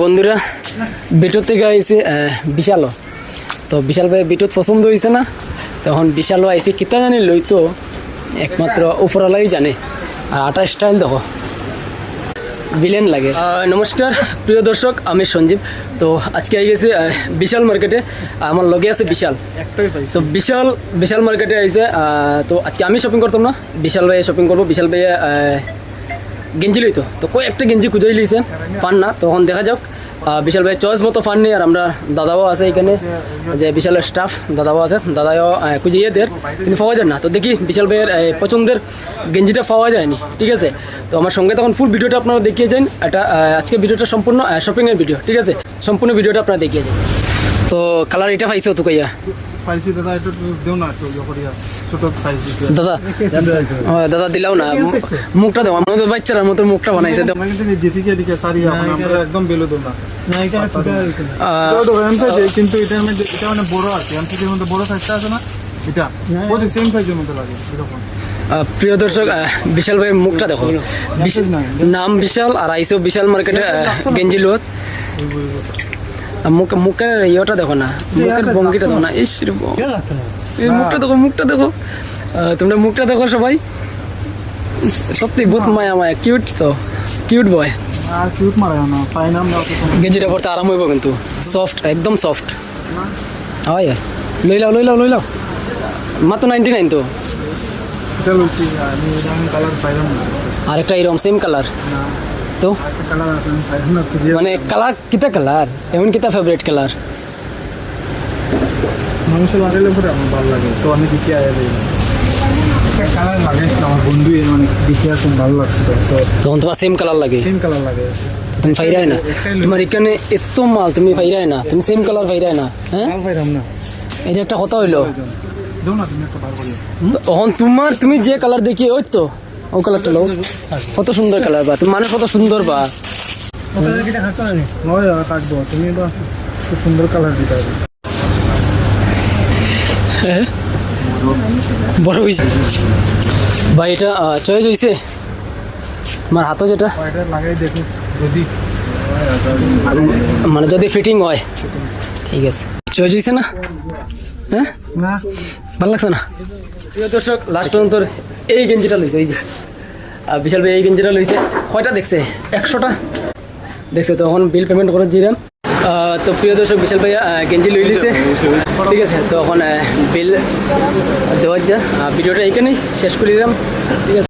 বন্ধুরা বিটুর থেকে আইসি বিশালও। তো বিশাল ভাই বিটুত পছন্দ হয়েছে না? তখন বিশালও আইসি কিতা জানি লই তো একমাত্র উপরওয়ালাই জানে। আর আটা স্টাইল দেখো। বিলেন লাগে। নমস্কার প্রিয় দর্শক আমি সঞ্জীব। তো আজকে আই গেছি বিশাল মার্কেটে। আমার লগে আছে বিশাল। একটাই তো বিশাল বিশাল মার্কেটে আইছে তো আজকে আমি শপিং করতাম না। বিশাল ভাই শপিং করব। বিশাল ভাই গেঞ্জি লইতো তো। কই একটা গেঞ্জি খুঁজেই লিছে পান না। তখন দেখা যাক। বিশাল ভাই চয়েস মতো ফান নেই, আর আমরা দাদাও আছে এখানে, যে বিশালের স্টাফ দাদাও আছে। দাদাও খুঁজিয়ে দের কিন্তু পাওয়া যায় না। তো দেখি বিশাল ভাইয়ের পছন্দের গেঞ্জিটা পাওয়া যায়নি, ঠিক আছে? তো আমার সঙ্গে তখন ফুল ভিডিওটা আপনারা দেখিয়ে যান। এটা আজকে ভিডিওটা সম্পূর্ণ শপিংয়ের ভিডিও ঠিক আছে? সম্পূর্ণ ভিডিওটা আপনারা দেখিয়ে যান। তো কালার এটা পাইছো তো কইয়া? দাদা ইয়ে দাদা দিলাও না মুখটা দেবো আমাদের বাচ্চারা মতো মুখটা বানাইছে এখন আমরা একদম বেলো না। কিন্তু এটা মানে বড় আছে এম সাইজের মধ্যে বড় সাইজটা আছে না এটা। ওই সেম সাইজের লাগে এরকম। প্রিয় দর্শক বিশাল ভাই মুখটা দেখো। নাম বিশাল আর আইসো বিশাল মার্কেটে গেঞ্জি লোত মুখ মুখের ইয়েটা দেখো না মুখের ভঙ্গিটা দেখো না। ইস এই মুখটা দেখো মুখটা দেখো। তোমরা মুখটা দেখো সবাই। সত্যি বহুত মায়া মায়া। কিউট তো। কিউট বয়। গেঞ্জিটা পরতে আরাম হইব কিন্তু। সফট একদম সফট। হয়। লই লাও লই লাও লই লাও। মাত্র নাইনটি নাইন তো আমি এরকম সেম কালার তো? মানে কালার কিতা কালার এমন কিতা ফেভারিট কালার মানুষের লাগাইলে পরে আমার ভালো লাগে তো আমি দিকে আয়া যাই একটা কালার লাগাইছিল আমার বন্ধু এর মানে দেখে আসেন ভালো লাগছিল তো তখন তোমার সেম কালার লাগে? সেম কালার লাগে। তুমি ফাইরাই না? তোমার এখানে এত মাল তুমি ফাইরাই না? তুমি সেম কালার ফাইরাই না? হ্যাঁ? না। এটা একটা কথা হইল। দেও না তুমি একটা বার করিয়া তখন তোমার তুমি যে কালার দেখি ওই তো। ও কালারটা লো কত সুন্দর কালার বা মানুষ কত সুন্দর বা। নয় আর কাটবো তুমি সুন্দর কালার দিতে হবে বড় হয়েছে ভাই এটা চয়েস হয়েছে আমার হাতও যেটা। লাগাই দেখো যদি মানে যদি ফিটিং হয়। ঠিক আছে। চয়েস হয়েছে না? হ্যাঁ? ভালো লাগছে না? প্রিয় দর্শক লাস্ট পর্যন্ত এই গেঞ্জিটা লইছে এই যে। আর বিশাল ভাই এই গেঞ্জিটা লইছে কয়টা দেখছে? একশোটা? দেখছে তখন বিল পেমেন্ট করে দিলাম তো প্রিয় দর্শক বিশাল ভাই গেঞ্জি লই লিছে ঠিক আছে তো এখন বিল দেওয়ার যা। ভিডিওটা এইখানেই শেষ করে দিলাম ঠিক আছে।